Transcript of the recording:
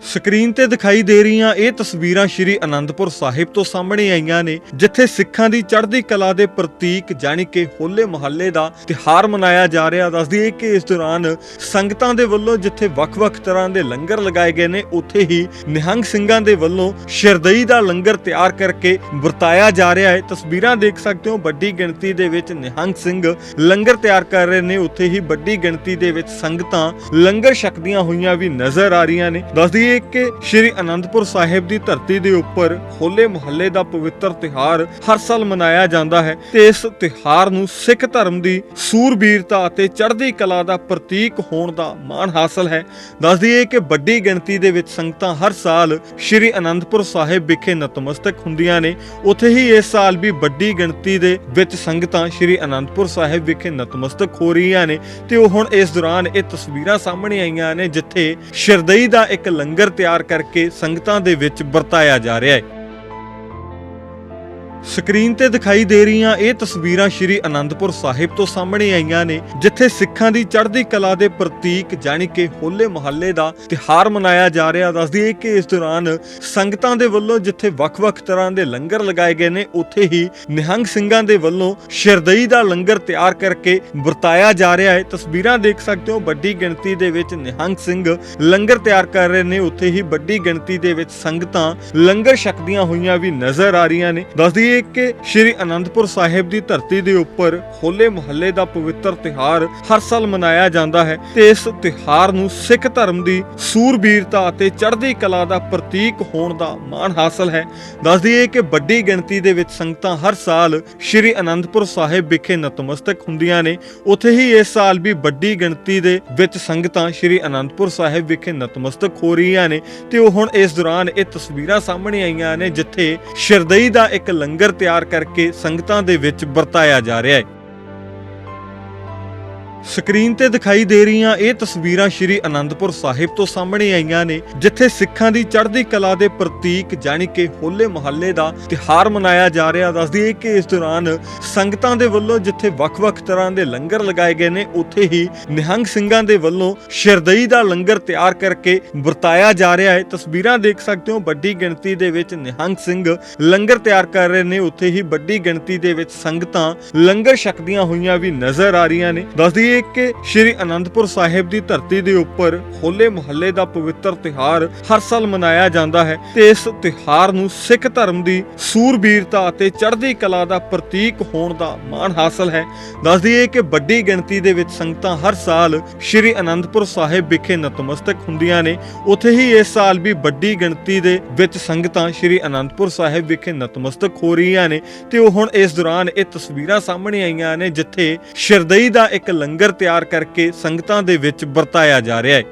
Screen ਤੇ ਦਿਖਾਈ ਦੇ ਰਹੀਆਂ ਇਹ ਤਸਵੀਰਾਂ ਸ਼੍ਰੀ ਅਨੰਦਪੁਰ ਸਾਹਿਬ ਤੋਂ ਸਾਹਮਣੇ ਆਈਆਂ ਨੇ, ਜਿੱਥੇ ਸਿੱਖਾਂ ਦੀ ਚੜ੍ਹਦੀ ਕਲਾ ਦੇ ਪ੍ਰਤੀਕ ਜਾਣੀ ਕਿ ਹੋਲੇ ਮਹੱਲੇ ਦਾ ਤਿਹਾਰ ਮਨਾਇਆ ਜਾ ਰਿਹਾ। ਦੱਸਦੀ ਹੈ ਕਿ ਇਸ ਦੌਰਾਨ ਸੰਗਤਾਂ ਦੇ ਵੱਲੋਂ ਜਿੱਥੇ ਵੱਖ-ਵੱਖ ਤਰ੍ਹਾਂ ਦੇ ਲੰਗਰ ਲਗਾਏ ਗਏ ਨੇ, ਉੱਥੇ ਹੀ ਨਿਹੰਗ ਸਿੰਘਾਂ ਦੇ ਵੱਲੋਂ ਸ਼ਰਦਈ ਦਾ ਲੰਗਰ ਤਿਆਰ ਕਰਕੇ ਵਰਤਾਇਆ ਜਾ ਰਿਹਾ ਹੈ। ਤਸਵੀਰਾਂ ਦੇਖ ਸਕਦੇ ਹੋ, ਵੱਡੀ ਗਿਣਤੀ ਦੇ ਵਿੱਚ ਨਿਹੰਗ ਸਿੰਘ ਲੰਗਰ ਤਿਆਰ ਕਰ ਰਹੇ ਨੇ, ਉੱਥੇ ਹੀ ਵੱਡੀ ਗਿਣਤੀ ਦੇ ਵਿੱਚ ਸੰਗਤਾਂ ਲੰਗਰ ਛਕਦੀਆਂ ਹੋਈਆਂ ਵੀ ਨਜ਼ਰ ਆ ਰਹੀਆਂ ਨੇ। ਦੱਸਦੀ ਹੈ ਕਿ ਸ਼੍ਰੀ ਅਨੰਦਪੁਰ ਸਾਹਿਬ ਦੀ ਧਰਤੀ ਦੇ ਉੱਪਰ ਹੋਲੇ ਮੁਹੱਲੇ ਦਾ ਪਵਿੱਤਰ ਤਿਹਾਰ ਹਰ ਸਾਲ ਮਨਾਇਆ ਜਾਂਦਾ ਹੈ ਤੇ ਇਸ ਤਿਹਾਰ ਨੂੰ ਸਿੱਖ ਧਰਮ ਦੀ ਸੂਰਬੀਰਤਾ ਅਤੇ ਚੜ੍ਹਦੀ ਕਲਾ ਦਾ ਪ੍ਰਤੀਕ ਹੋਣ ਦਾ ਮਾਣ ਹਾਸਲ ਹੈ। ਦੱਸਦੀ ਹੈ ਕਿ ਵੱਡੀ ਗਿਣਤੀ ਦੇ ਵਿੱਚ ਸੰਗਤਾਂ ਹਰ ਸਾਲ ਸ਼੍ਰੀ ਅਨੰਦਪੁਰ ਸਾਹਿਬ ਵਿਖੇ ਨਤਮਸਤਕ ਹੁੰਦੀਆਂ ਨੇ। ਉੱਥੇ ਹੀ ਇਸ ਸਾਲ ਵੀ ਵੱਡੀ ਗਿਣਤੀ ਦੇ ਵਿੱਚ ਸੰਗਤਾਂ ਸ਼੍ਰੀ ਅਨੰਦਪੁਰ ਸਾਹਿਬ ਵਿਖੇ ਨਤਮਸਤਕ ਹੋ ਰਹੀਆਂ ਨੇ ਤੇ ਉਹ ਹੁਣ ਇਸ ਦੌਰਾਨ ਇਹ ਤਸਵੀਰਾਂ ਸਾਹਮਣੇ ਆਈਆਂ ਨੇ, ਜਿੱਥੇ ਸ਼ਰਦਈ ਦਾ ਇੱਕ ਲੰਗਰ ਤਿਆਰ ਕਰਕੇ ਸੰਗਤਾਂ ਦੇ ਵਿੱਚ ਵਰਤਾਇਆ ਜਾ ਰਿਹਾ ਹੈ। ਸਕਰੀਨ ਤੇ ਦਿਖਾਈ ਦੇ ਰਹੀਆਂ ਇਹ ਤਸਵੀਰਾਂ ਸ਼੍ਰੀ ਅਨੰਦਪੁਰ ਸਾਹਿਬ ਤੋਂ ਸਾਹਮਣੇ ਆਈਆਂ ਨੇ, ਜਿੱਥੇ ਸਿੱਖਾਂ ਦੀ ਚੜ੍ਹਦੀ ਕਲਾ ਦੇ ਪ੍ਰਤੀਕ ਜਾਣੀ ਕਿ ਹੋਲੇ ਮਹੱਲੇ ਦਾ ਤਿਹਾਰ ਮਨਾਇਆ ਜਾ ਰਿਹਾ। ਦੱਸਦੀ ਹੈ ਕਿ ਇਸ ਦੌਰਾਨ ਸੰਗਤਾਂ ਦੇ ਵੱਲੋਂ ਜਿੱਥੇ ਵੱਖ-ਵੱਖ ਤਰ੍ਹਾਂ ਦੇ ਲੰਗਰ ਲਗਾਏ ਗਏ ਨੇ, ਉੱਥੇ ਹੀ ਨਿਹੰਗ ਸਿੰਘਾਂ ਦੇ ਵੱਲੋਂ ਸ਼ਰਦਈ ਦਾ ਲੰਗਰ ਤਿਆਰ ਕਰਕੇ ਵਰਤਾਇਆ ਜਾ ਰਿਹਾ ਹੈ। ਤਸਵੀਰਾਂ ਦੇਖ ਸਕਦੇ ਹੋ, ਵੱਡੀ ਗਿਣਤੀ ਦੇ ਵਿੱਚ ਨਿਹੰਗ ਸਿੰਘ ਲੰਗਰ ਤਿਆਰ ਕਰ ਰਹੇ ਨੇ, ਉੱਥੇ ਹੀ ਵੱਡੀ ਗਿਣਤੀ ਦੇ ਵਿੱਚ ਸੰਗਤਾਂ ਲੰਗਰ ਛਕਦੀਆਂ ਹੋਈਆਂ ਵੀ ਨਜ਼ਰ ਆ ਰਹੀਆਂ ਨੇ। ਦੱਸਦੀ ਹੈ ਕਿ ਸ਼੍ਰੀ ਅਨੰਦਪੁਰ ਸਾਹਿਬ ਦੀ ਧਰਤੀ ਦੇ ਉੱਪਰ ਹੋਲੇ ਮੁਹੱਲੇ ਦਾ ਪਵਿੱਤਰ ਤਿਹਾਰ ਹਰ ਸਾਲ ਮਨਾਇਆ ਜਾਂਦਾ ਹੈ ਤੇ ਇਸ ਤਿਹਾਰ ਨੂੰ ਸਿੱਖ ਧਰਮ ਦੀ ਸੂਰਬੀਰਤਾ ਅਤੇ ਚੜ੍ਹਦੀ ਕਲਾ ਦਾ ਪ੍ਰਤੀਕ ਹੋਣ ਦਾ ਮਾਣ ਹਾਸਲ ਹੈ। ਦੱਸਦੀ ਹੈ ਕਿ ਵੱਡੀ ਗਿਣਤੀ ਦੇ ਵਿੱਚ ਸੰਗਤਾਂ ਹਰ ਸਾਲ ਸ਼੍ਰੀ ਅਨੰਦਪੁਰ ਸਾਹਿਬ ਵਿਖੇ ਨਤਮਸਤਕ ਹੁੰਦੀਆਂ ਨੇ। ਉੱਥੇ ਹੀ ਇਸ ਸਾਲ ਵੀ ਵੱਡੀ ਗਿਣਤੀ ਦੇ ਵਿੱਚ ਸੰਗਤਾਂ ਸ਼੍ਰੀ ਅਨੰਦਪੁਰ ਸਾਹਿਬ ਵਿਖੇ ਨਤਮਸਤਕ ਹੋ ਰਹੀਆਂ ਨੇ ਤੇ ਉਹ ਹੁਣ ਇਸ ਦੌਰਾਨ ਇਹ ਤਸਵੀਰਾਂ ਸਾਹਮਣੇ ਆਈਆਂ ਨੇ ਜਿੱਥੇ ਸ਼ਰਦਈ ਦਾ ਇੱਕ ਲੰਗਰ ਤਿਆਰ ਕਰਕੇ ਸੰਗਤਾਂ ਦੇ ਵਿੱਚ ਵਰਤਾਇਆ ਜਾ ਰਿਹਾ ਹੈ। ਸਕਰੀਨ ਤੇ ਦਿਖਾਈ ਦੇ ਰਹੀਆਂ ਇਹ ਤਸਵੀਰਾਂ ਸ਼੍ਰੀ ਅਨੰਦਪੁਰ ਸਾਹਿਬ ਤੋਂ ਸਾਹਮਣੇ ਆਈਆਂ ਨੇ, ਜਿੱਥੇ ਸਿੱਖਾਂ ਦੀ ਚੜ੍ਹਦੀ ਕਲਾ ਦੇ ਪ੍ਰਤੀਕ ਜਾਣੀ ਕਿ ਹੋਲੇ ਮਹੱਲੇ ਦਾ ਤਿਹਾਰ ਮਨਾਇਆ ਜਾ ਰਿਹਾ। ਦੱਸਦੀ ਹੈ ਕਿ ਇਸ ਦੌਰਾਨ ਸੰਗਤਾਂ ਦੇ ਵੱਲੋਂ ਜਿੱਥੇ ਵੱਖ-ਵੱਖ ਤਰ੍ਹਾਂ ਦੇ ਲੰਗਰ ਲਗਾਏ ਗਏ ਨੇ, ਉੱਥੇ ਹੀ ਨਿਹੰਗ ਸਿੰਘਾਂ ਦੇ ਵੱਲੋਂ ਸ਼ਰਦਈ ਦਾ ਲੰਗਰ ਤਿਆਰ ਕਰਕੇ ਵਰਤਾਇਆ ਜਾ ਰਿਹਾ ਹੈ। ਤਸਵੀਰਾਂ ਦੇਖ ਸਕਦੇ ਹੋ, ਵੱਡੀ ਗਿਣਤੀ ਦੇ ਵਿੱਚ ਨਿਹੰਗ ਸਿੰਘ ਲੰਗਰ ਤਿਆਰ ਕਰ ਰਹੇ ਨੇ, ਉੱਥੇ ਹੀ ਵੱਡੀ ਗਿਣਤੀ ਦੇ ਵਿੱਚ ਸੰਗਤਾਂ ਲੰਗਰ ਛਕਦੀਆਂ ਹੋਈਆਂ ਵੀ ਨਜ਼ਰ ਆ ਰਹੀਆਂ ਨੇ। ਦੱਸਦੀ ਹੈ ਕਿ ਸ਼੍ਰੀ ਅਨੰਦਪੁਰ ਸਾਹਿਬ ਦੀ ਧਰਤੀ ਦੇ ਉੱਪਰ ਹੋਲੇ ਮੁਹੱਲੇ ਦਾ ਪਵਿੱਤਰ ਤਿਹਾਰ ਹਰ ਸਾਲ ਮਨਾਇਆ ਜਾਂਦਾ ਹੈ ਤੇ ਇਸ ਤਿਹਾਰ ਨੂੰ ਸਿੱਖ ਧਰਮ ਦੀ ਸੂਰਬੀਰਤਾ ਅਤੇ ਚੜ੍ਹਦੀ ਕਲਾ ਦਾ ਪ੍ਰਤੀਕ ਹੋਣ ਦਾ ਮਾਣ ਹਾਸਲ ਹੈ। ਦੱਸਦੀ ਹੈ ਕਿ ਵੱਡੀ ਗਿਣਤੀ ਦੇ ਵਿੱਚ ਸੰਗਤਾਂ ਹਰ ਸਾਲ ਸ਼੍ਰੀ ਅਨੰਦਪੁਰ ਸਾਹਿਬ ਵਿਖੇ ਨਤਮਸਤਕ ਹੁੰਦੀਆਂ ਨੇ। ਉੱਥੇ ਹੀ ਇਸ ਸਾਲ ਵੀ ਵੱਡੀ ਗਿਣਤੀ ਦੇ ਵਿੱਚ ਸੰਗਤਾਂ ਸ਼੍ਰੀ ਅਨੰਦਪੁਰ ਸਾਹਿਬ ਵਿਖੇ ਨਤਮਸਤਕ ਹੋ ਰਹੀਆਂ ਨੇ ਤੇ ਉਹ ਹੁਣ ਇਸ ਦੌਰਾਨ ਇਹ ਤਸਵੀਰਾਂ ਸਾਹਮਣੇ ਆਈਆਂ ਨੇ ਜਿੱਥੇ ਸ਼ਰਦਈ ਦਾ ਇੱਕ ਲੰਗਰ ਲੰਗਰ ਤਿਆਰ ਕਰਕੇ ਸੰਗਤਾਂ ਦੇ ਵਿੱਚ ਵਰਤਾਇਆ ਜਾ ਰਿਹਾ ਹੈ।